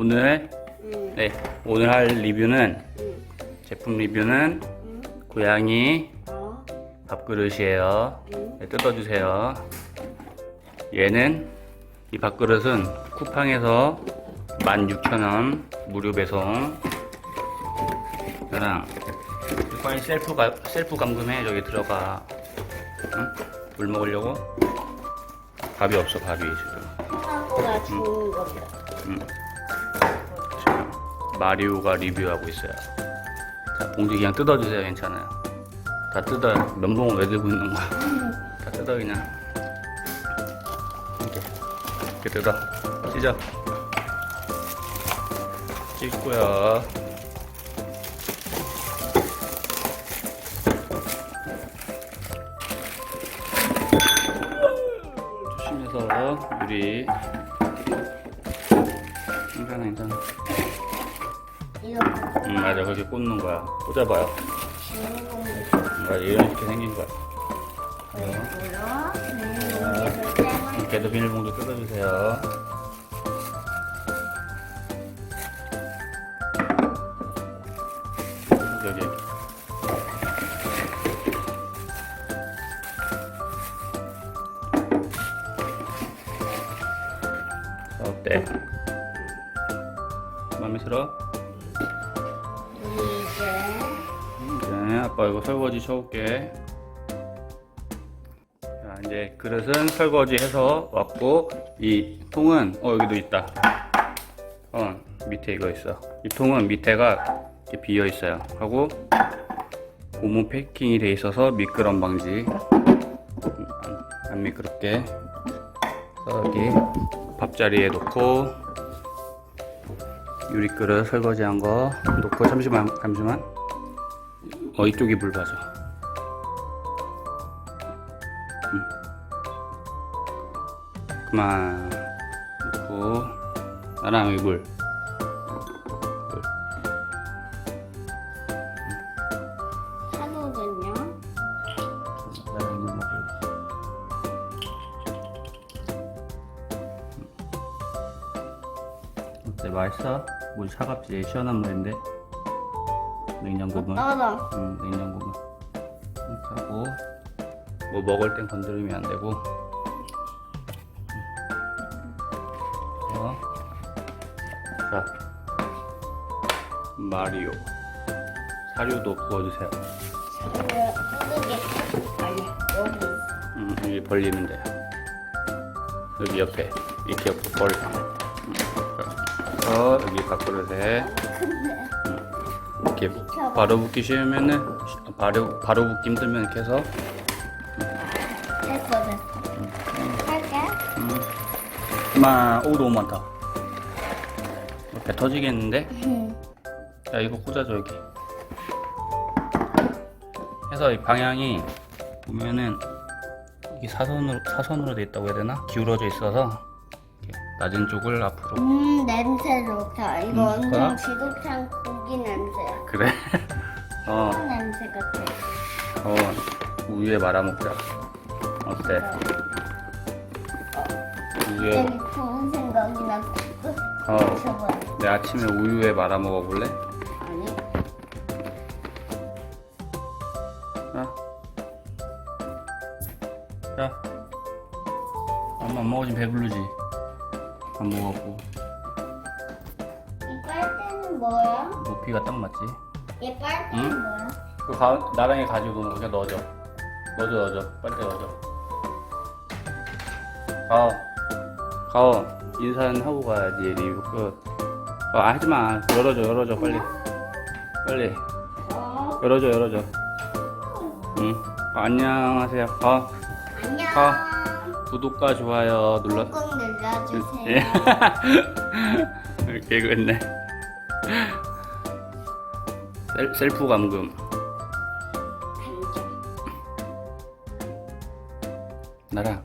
오늘 응. 네 오늘 할 리뷰는 응. 제품 리뷰는 응. 고양이 어. 밥그릇이에요. 응. 네, 뜯어주세요. 얘는 이 밥그릇은 쿠팡에서 16,000원 무료 배송. 그랑 빨리 셀프 가, 셀프 감금해 저기 들어가. 응? 물 먹으려고? 밥이 없어 밥이 지금. 하고가 죽는 거다. 응. 마리오가 리뷰하고 있어요. 자 봉지 그냥 뜯어주세요. 괜찮아요. 다 뜯어 면봉을 왜 들고 있는 거야? 다 뜯어 그냥. 이렇게 이렇게 뜯어. 찢어. 찢고요. 조심해서 유리. 괜찮아 괜찮아 이거 응 맞아 그렇게 꽂는 거야 꽂아봐요. 응, 맞아 이렇게 생긴 거야 뭐야? 음, 걔도 비닐봉도 뜯어주세요. 여기. 어때? 마음에 들어? 이제 이제 아빠 이거 설거지 쳐올게. 자, 이제 그릇은 설거지 해서 왔고, 이 통은, 어, 여기도 있다. 어, 밑에 이거 있어. 이 통은 밑에가 이렇게 비어 있어요. 하고, 고무 패킹이 돼 있어서 미끄럼 방지. 음, 안, 안 미끄럽게. 그래서 여기 밥자리에 놓고, 유리 그릇 설거지한 거 놓고, 잠시만, 잠시만. 어 이쪽이 물 빠져. 음. 그만 놓고 나랑 여기 물. 어때 맛있어? 물 차갑지? 시원한 물인데. 냉장고 물. 나다. 음, 냉장고만 이렇게 하고 뭐 먹을 땐 건드리면 안 되고 어. 자 마리오 사료도 부어주세요 이게 아니. 음, 여기 벌리면 돼요 여기 옆에 이렇게 옆에 벌 음, 어, 여기 밥그릇에 음, 이렇게 바로 붓기 쉬우면은 바로 바로 붓기 힘들면 이렇게 해서 됐어 됐어. 할게. 마, 오 너무 많다. 배 터지겠는데? 야 이거 꽂아줘 여기. 해서 이 방향이 보면은 이게 사선으로 사선으로 돼 있다고 해야 되나? 기울어져 있어서 낮은 쪽을 앞으로. 음 냄새 좋다. 이거 음, 완전 뭐야? 지독한 고기 냄새야. 그래? 어, 큰 냄새 같아. 어 우유에 말아 먹자. 어때? 우유에 갑자기 좋은 생각이 났어. 어, 저거 내 아침에 우유에 말아 먹어볼래? 아니. 자. 자. 엄마 안 먹어지면 배부르지. 안 먹었고. 이 빨대는 뭐야? 높이가 딱 맞지? 이 빨대는 응? 뭐야? 그 가, 나랑이 가지고 노는 거 그냥 넣어줘. 넣어줘, 넣어줘. 빨리 넣어줘. 가오. 가오. 인사는 하고 가야지, 리뷰 끝. 어, 하지 마. 열어줘, 열어줘, 빨리. 빨리. 어. 열어줘, 열어줘. 응. 어, 안녕하세요. 어, 안녕. 아. 구독과 좋아요 눌러. 꾹 눌러 주세요. 예. 개그했네. 셀, 셀프 감금. 나랑